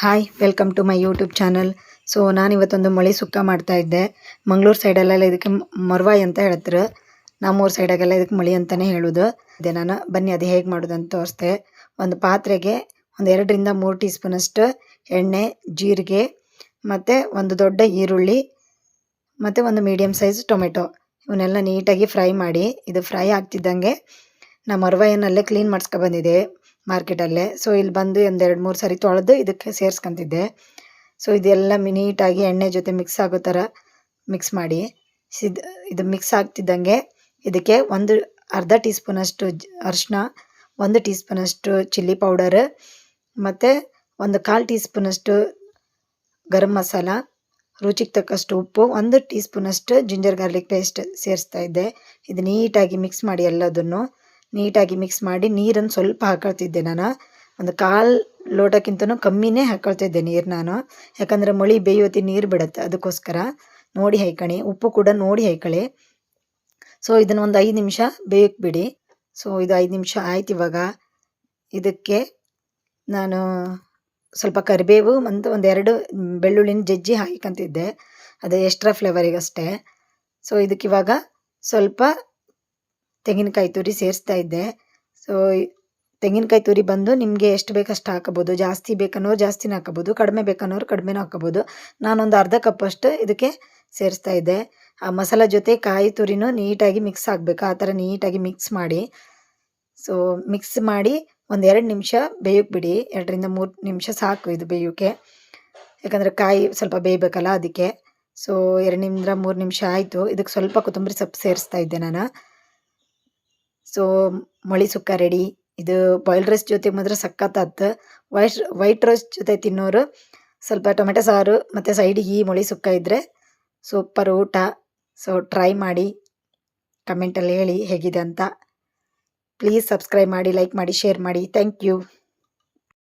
Hi welcome to my YouTube channel so ನಾನು ಇವತ್ತೊಂದು ಮಳೆ ಸುಕ್ಕ ಮಾಡ್ತಾ ಇದ್ದೆ. ಮಂಗಳೂರು ಸೈಡಲ್ಲೆಲ್ಲ ಇದಕ್ಕೆ ಮರವಾಯಿ ಅಂತ ಹೇಳ್ತಾರೆ. ನಮ್ಮೂರು ಸೈಡಾಗೆಲ್ಲ ಇದಕ್ಕೆ ಮಳಿ ಅಂತಲೇ ಹೇಳೋದು. ಅದೇ ನಾನು, ಬನ್ನಿ, ಅದು ಹೇಗೆ ಮಾಡೋದು ಅಂತ ತೋರಿಸ್ದೆ. ಒಂದು ಪಾತ್ರೆಗೆ ಒಂದು ಎರಡರಿಂದ ಮೂರು ಟೀ ಸ್ಪೂನಷ್ಟು ಎಣ್ಣೆ, ಜೀರಿಗೆ, ಮತ್ತು ಒಂದು ದೊಡ್ಡ ಈರುಳ್ಳಿ, ಮತ್ತು ಒಂದು ಮೀಡಿಯಮ್ ಸೈಜ್ ಟೊಮೆಟೊ. ಇವನ್ನೆಲ್ಲ ನೀಟಾಗಿ ಫ್ರೈ ಮಾಡಿ, ಇದು ಫ್ರೈ ಆಗ್ತಿದ್ದಂಗೆ ನಾ ಮೊರ್ವಾಯನ್ನಲ್ಲೇ ಕ್ಲೀನ್ ಮಾಡಿಸ್ಕೊ ಬಂದಿದ್ದೆ. ಮಾರ್ಕೆಟಲ್ಲೇ. ಸೊ ಇಲ್ಲಿ ಬಂದು ಒಂದು ಎರಡು ಮೂರು ಸರಿ ತೊಳೆದು ಇದಕ್ಕೆ ಸೇರಿಸ್ಕೊಂತಿದ್ದೆ. ಸೊ ಇದೆಲ್ಲ ಮಿ- ನೀಟಾಗಿ ಎಣ್ಣೆ ಜೊತೆ ಮಿಕ್ಸ್ ಆಗೋ ಥರ ಮಿಕ್ಸ್ ಮಾಡಿ. ಸಿದ್, ಇದು ಮಿಕ್ಸ್ ಆಗ್ತಿದ್ದಂಗೆ ಇದಕ್ಕೆ ಒಂದು ಅರ್ಧ ಟೀ ಸ್ಪೂನಷ್ಟು ಅರಿಶಿನ ಒಂದು ಟೀ ಸ್ಪೂನಷ್ಟು ಚಿಲ್ಲಿ ಪೌಡರ್, ಮತ್ತು ಒಂದು ಕಾಲು ಟೀ ಸ್ಪೂನಷ್ಟು ಗರಂ ಮಸಾಲ, ರುಚಿಗೆ ತಕ್ಕಷ್ಟು ಉಪ್ಪು, ಒಂದು ಟೀ ಸ್ಪೂನಷ್ಟು ಜಿಂಜರ್ ಗಾರ್ಲಿಕ್ ಪೇಸ್ಟ್ ಸೇರಿಸ್ತಾ ಇದ್ದೆ. ಇದು ನೀಟಾಗಿ ಮಿಕ್ಸ್ ಮಾಡಿ ಎಲ್ಲದನ್ನು. ನೀಟಾಗಿ ಮಿಕ್ಸ್ ಮಾಡಿ ನೀರನ್ನು ಸ್ವಲ್ಪ ಹಾಕೊಳ್ತಿದ್ದೆ ನಾನು. ಒಂದು ಕಾಲು ಲೋಟಕ್ಕಿಂತನೂ ಕಮ್ಮಿನೇ ಹಾಕೊಳ್ತಿದ್ದೆ ನೀರು ನಾನು. ಯಾಕಂದರೆ ಮಳಿ ಬೇಯೋತಿ ನೀರು ಬಿಡುತ್ತೆ, ಅದಕ್ಕೋಸ್ಕರ. ನೋಡಿ ಹೈಕಣಿ ಉಪ್ಪು ಕೂಡ ನೋಡಿ ಹಾಯ್ಕೊಳ್ಳಿ ಸೊ ಇದನ್ನು ಒಂದು ಐದು ನಿಮಿಷ ಬೇಯಕ್ಕೆ ಬಿಡಿ. ಸೊ ಇದು ಐದು ನಿಮಿಷ ಆಯ್ತು ಇವಾಗ. ಇದಕ್ಕೆ ನಾನು ಸ್ವಲ್ಪ ಕರಿಬೇವು ಮತ್ತು ಒಂದೆರಡು ಬೆಳ್ಳುಳ್ಳಿನ ಜಜ್ಜಿ ಹಾಕಂತಿದ್ದೆ ಅದು ಎಕ್ಸ್ಟ್ರಾ ಫ್ಲೇವರಿಗಷ್ಟೇ ಸೊ ಇದಕ್ಕೆ ಇವಾಗ ಸ್ವಲ್ಪ ತೆಂಗಿನಕಾಯಿ ತುರಿ ಸೇರಿಸ್ತಾ ಇದ್ದೆ. ಸೊ ತೆಂಗಿನಕಾಯಿ ತುರಿ ಬಂದು ನಿಮಗೆ ಎಷ್ಟು ಬೇಕಷ್ಟು ಹಾಕೋಬೋದು. ಜಾಸ್ತಿ ಬೇಕನ್ನೋರು ಜಾಸ್ತಿನೇ ಹಾಕೋಬೋದು. ಕಡಿಮೆ ಬೇಕನ್ನೋರು ಕಡಿಮೆನೂ ಹಾಕೋಬೋದು. ನಾನೊಂದು ಅರ್ಧ ಕಪ್ಪಷ್ಟು ಇದಕ್ಕೆ ಸೇರಿಸ್ತಾ ಇದ್ದೆ. ಆ ಮಸಾಲ ಜೊತೆ ಕಾಯಿ ತುರಿನೂ ನೀಟಾಗಿ ಮಿಕ್ಸ್ ಆಗಬೇಕು. ಆ ಥರ ನೀಟಾಗಿ ಮಿಕ್ಸ್ ಮಾಡಿ. ಸೊ ಮಿಕ್ಸ್ ಮಾಡಿ ಒಂದು ಎರಡು ನಿಮಿಷ ಬೇಯೋಕ್ಕೆ ಬಿಡಿ. ಎರಡರಿಂದ ಮೂರು ನಿಮಿಷ ಸಾಕು ಇದು ಬೇಯೋಕ್ಕೆ. ಯಾಕಂದರೆ ಕಾಯಿ ಸ್ವಲ್ಪ ಬೇಯಬೇಕಲ್ಲ ಅದಕ್ಕೆ. ಸೊ ಎರಡರಿಂದ ಮೂರು ನಿಮಿಷ ಆಯಿತು. ಇದಕ್ಕೆ ಸ್ವಲ್ಪ ಕೊತ್ತಂಬರಿ ಸೊಪ್ಪು ಸೇರಿಸ್ತಾ ಇದ್ದೆ ನಾನು. ಸೊ ಮಳಿ ಸುಕ್ಕ ರೆಡಿ ಇದು ಬಾಯ್ಲ್ಡ್ ರೈಸ್ ಜೊತೆ ಮಾತ್ರ ಸಕ್ಕತ್ತಾತ್. ವೈಟ್ ವೈಟ್ ರೈಸ್ ಜೊತೆ ತಿನ್ನೋರು ಸ್ವಲ್ಪ ಟೊಮೆಟೊ ಸಾರು ಮತ್ತು ಸೈಡಿಗೆ ಈ ಮೊಳಿ ಸುಕ್ಕ ಇದ್ದರೆ ಸೂಪರ್ ಊಟ. ಸೊ ಟ್ರೈ ಮಾಡಿ. ಕಮೆಂಟಲ್ಲಿ ಹೇಳಿ ಹೇಗಿದೆ ಅಂತ. ಪ್ಲೀಸ್ ಸಬ್ಸ್ಕ್ರೈಬ್ ಮಾಡಿ ಲೈಕ್ ಮಾಡಿ ಶೇರ್ ಮಾಡಿ. Thank you